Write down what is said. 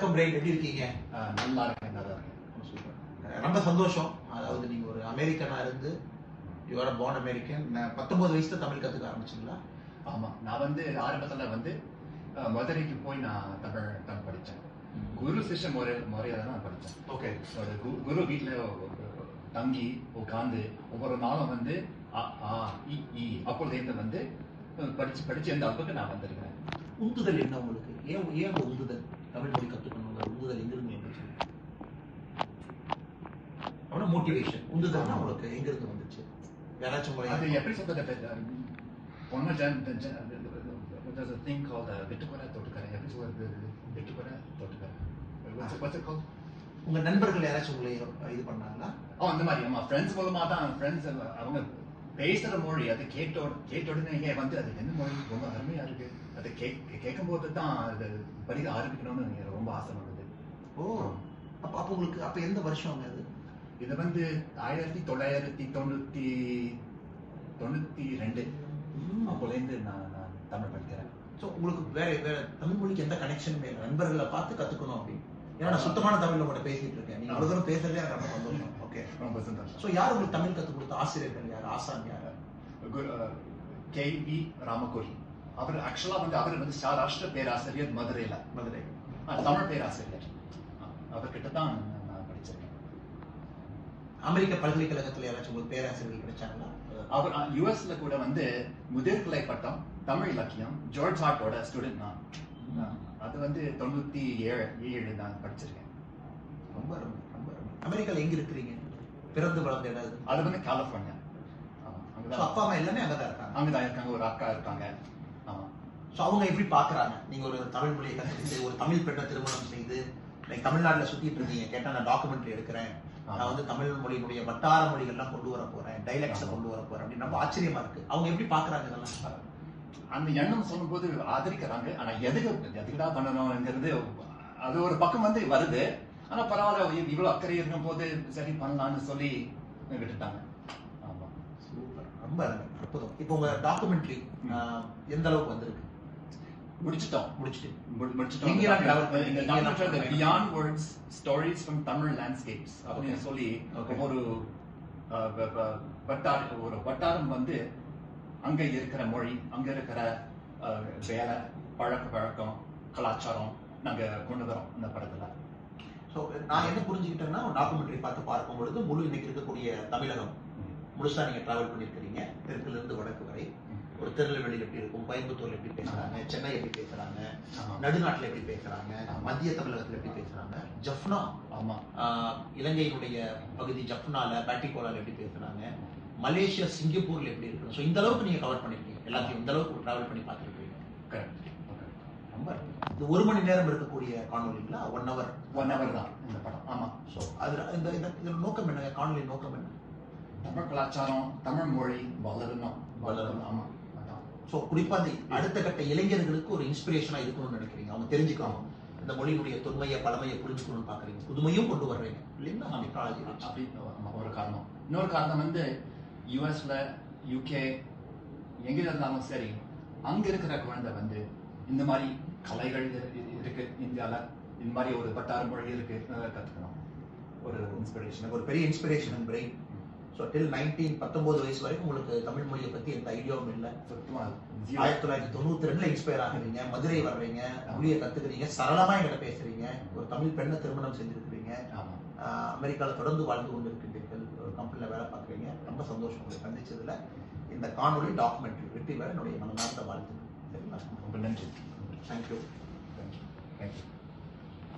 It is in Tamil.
வணக்கம் பிரைன் எப்படி இருக்கீங்க? நல்லா இருக்கேன் நல்லா இருக்கேன். சூப்பர். ரொம்ப சந்தோஷம். அதாவது நீங்க ஒரு அமெரிக்கனா இருந்து யுவர் born அமெரிக்கன் பத்தொன்பது வயசுல தமிழ் கத்துக்க ஆரம்பிச்சீங்களா? ஆமா. நான் வந்து ஆரம்பத்துல வந்து மதுரைக்கு போய் நான் தமிழ் தமிழ் படிச்சேன். குரு சிஷ்ய முறை முறையில தான் நான் படிச்சேன். ஓகே. குரு வீட்டுல தங்கி உட்காந்து ஒவ்வொரு நாளும் வந்து அப்பொழுது வந்து படிச்சு படிச்சு எந்த அளவுக்கு நான் வந்திருக்கிறேன் உந்துதல் என்ன உங்களுக்கு? ஏன் ஏன் ஒரு உந்துதல்? தமிழ் மொழி கத்துக்கணுங்கிற உந்துதல் எங்கிருந்து வந்துச்சு அவன மோட்டிவேஷன் உந்துதல்னா உங்களுக்கு எங்க இருந்து வந்துச்சு? யாராச்சும் அது உங்களை எப்படி சொல்றது ஒன்னும் there's a thing called uh, வெட்டுக்குறை தொட்டுக்கரை எப்படி சொல்றது? வெட்டுக்குறை தொட்டுக்கரை what's it- what's it called? உங்க நண்பர்கள் யாராச்சும் உங்களை இது பண்ணாங்களா? ஓ அந்த மாதிரி. நம்ம ஃப்ரெண்ட்ஸ் மூலமா தான் ஃப்ரெண்ட்ஸ் அவங்க பேசுற மொழி அது கேட்ட கேட்ட உடனே வந்து அது என்ன மொழி? ரொம்ப அருமையா இருக்கு. அது கேக் கேட்கும் போது தான் அது படிக்க ஆரம்பிக்கணும்னு எனக்கு ரொம்ப ஆசை வந்தது. ஓ அப்ப அப்ப உங்களுக்கு அப்ப எந்த வருஷம் அது? இது வந்து ஆயிரத்தி தொள்ளாயிரத்தி தொண்ணூத்தி தொண்ணூத்தி ரெண்டு. அப்போலேருந்து நான் நான் தமிழ் படிக்கிறேன். ஸோ உங்களுக்கு வேற வேற தமிழ் மொழிக்கு எந்த கனெக்ஷனுமே இல்லை. நண்பர்களை பார்த்து கத்துக்கணும் அப்படின்னு. ஏன்னா நான் சுத்தமான தமிழ்ல உங்கள்ட்ட பேசிட்டு இருக்கேன். நீங்க இவ்வளவு தூரம் பேசுறதே எனக்கு சந்தோஷம் ஓகே ரொம்ப சந்தோஷம். ஸோ யார் உங்களுக்கு தமிழ் கத்துக் கொடுத்த ஆசிரியர்கள் யார்? ஆசான் யார்? கே வி ராமகோரி அவர் ஆக்சுவலா வந்து அவர் வந்து சாராஷ்டிர பேராசிரியர் மதுரையில மதுரை. தமிழ் பேராசிரியர். அவர்கிட்ட தான் நான் படிச்சிருக்கேன். அமெரிக்க பல்கலைக்கழகத்துல யாராச்சும் உங்களுக்கு பேராசிரியர்கள் கிடைச்சாங்களா? அவர் யுஎஸ்ல கூட வந்து முதிர்கலை பட்டம் தமிழ் இலக்கியம் ஜார்ஜ் ஹார்ட்டோட ஸ்டூடெண்ட் நான். அது வந்து தொண்ணூத்தி ஏழு ஏழு நான் படிச்சிருக்கேன். ரொம்ப ரொம்ப ரொம்ப ரொம்ப. அமெரிக்கால எங்க இருக்கிறீங்க? பிறந்து வளர்ந்த இடம். அது வந்து கலிஃபோர்னியா அப்பா அம்மா எல்லாமே அங்கதான் இருக்காங்க. அங்கதான் இருக்காங்க ஒரு அக்கா இருக்காங்க. ஸோ அவங்க எப்படி பாக்குறாங்க நீங்க ஒரு தமிழ் மொழியை கத்துக்கிட்டு ஒரு தமிழ் பெண்ணை திருமணம் செய்து லைக் தமிழ்நாட்டுல சுத்திட்டு இருக்கீங்க கேட்டா நான் டாக்குமெண்ட்ரி எடுக்கிறேன். நான் வந்து தமிழ் மொழியினுடைய வட்டார மொழிகள்லாம் கொண்டு வர போறேன் டைலக்ட்ஸை. கொண்டு வர போறேன் அப்படின்னு ரொம்ப ஆச்சரியமா இருக்கு. அவங்க எப்படி பாக்குறாங்க இதெல்லாம்? அந்த எண்ணம் சொல்லும்போது ஆதரிக்கிறாங்க. ஆனா எதுக்கு எதுக்குடா பண்ணணும்ங்கிறது அது ஒரு பக்கம் வந்து வருது. ஆனா பரவாயில்ல இவ்- இவ்வளவு அக்கறை இருக்கும் போது சரி பண்ணலாம்னு சொல்லி விட்டுட்டாங்க. ஆமா. சூப்பர். ரொம்ப அற்புதம். இப்போ உங்க டாக்குமெண்ட்ரி எந்த அளவுக்கு வந்திருக்கு? முடிச்சிட்டோம் முடிச்சுட்டு முடி- முடிச்சிட்டோம் Stories from Tamil Landscapes அப்படின்னு. சொல்லி. ஒரு வட்டார ஒரு வட்டாரம் வந்து அங்க இருக்கிற மொழி அங்க இருக்கிற வேலை பழக்க வழக்கம் கலாச்சாரம் நாங்க கொண்டு வரோம் இந்த படத்துல ஸோ நான் என்ன புரிஞ்சுக்கிட்டேன்னா டாக்குமெண்ட்ரி பார்த்து பார்க்கும் பொழுது முழு இன்னைக்கு இருக்கக்கூடிய தமிழகம். முழுசா நீங்க டிராவல் பண்ணிருக்கிறீங்க தெற்குல இருந்து வடக்கு வரை. ஒரு திருநெல்வேலி எப்படி இருக்கும்? கோயம்புத்தூர்ல எப்படி பேசுறாங்க? சென்னை எப்படி பேசுறாங்க. நடுநாட்டுல எப்படி பேசுறாங்க? மத்திய தமிழகத்துல எப்படி பேசுறாங்க? ஜஃப்னா. ஆமா. இலங்கையினுடைய பகுதி ஜஃப்னால பேட்டிகோலால எப்படி பேசுறாங்க? மலேசியா சிங்கப்பூர்ல எப்படி இருக்கு? ஸோ இந்த அளவுக்கு நீங்க கவர் பண்ணிருக்கீங்க. எல்லாத்தையும் இந்த அளவுக்கு டிராவல் பண்ணி பார்த்துருக்கீங்க. கரெக்ட் ரொம்ப. இது ஒரு மணி நேரம் இருக்கக்கூடிய காணொலிங்களா ஒன் ஹவர் ஒன் ஹவர் தான் இந்த படம். ஆமா. ஸோ அதுல இந்த இந்த- இதோட நோக்கம் என்ன? காணொலி நோக்கம் என்ன? தமிழ் கலாச்சாரம் தமிழ் மொழி வளரணும். வளரணும். ஆமா. அதான் ஸோ குறிப்பா அந்த அடுத்த கட்ட இளைஞர்களுக்கு ஒரு இன்ஸ்பிரேஷனா இருக்கணும்னு நினைக்கிறீங்க. அவங்க தெரிஞ்சுக்கணும் இந்த மொழியினுடைய தொன்மையை பழமையை புரிஞ்சுக்கணும்னு பாக்குறீங்க புதுமையும் கொண்டு வர்றீங்க. இல்லைங்களா? டெக்னாலஜி வச்சு. அப்படி ஆமா, ஒரு காரணம். இன்னொரு காரணம் வந்து யூஎஸ்ல யூகே எங்க இருந்தாலும் சரி அங்க இருக்கிற குழந்தை வந்து இந்த மாதிரி கலைகள் இரு- இரு- இருக்கு. இந்தியால இந்த மாதிரி ஒரு வட்டார மொழி இருக்கு. அஹ் கத்துக்கணும். ஒரு இன்ஸ்பிரேஷன் ஒரு பெரிய inspiration brain so till nineteen பத்தொன்பது வயசு வரைக்கும் உங்களுக்கு தமிழ் மொழியை பத்தி எந்த ஐடியாவும் இல்லை. ஆயிரத்தி தொள்ளாயிரத்தி தொண்ணூத்தி ரெண்டுல இன்ஸ்பயர் ஆகுறீங்க. மதுரை வர்றீங்க. மொழியை கத்துக்கிறீங்க. சரளமா என்கிட்ட பேசுறீங்க. ஒரு தமிழ் பெண்ணை திருமணம் செஞ்சிருக்கிறீங்க அமெரிக்கால தொடர்ந்து வாழ்ந்து கொண்டிருக்கின்றீர்கள். ஒரு கம்பெனில வேலை பார்க்குறீங்க. ரொம்ப சந்தோஷம் உங்களை சந்திச்சதுல. இந்த காணொளி டாக்குமெண்ட்ரி வெற்றி பெற என்னுடைய மனமார்ந்த வாழ்த்துக்கள். சரிங்களா? ரொம்ப நன்றி. Thank you thank you thank you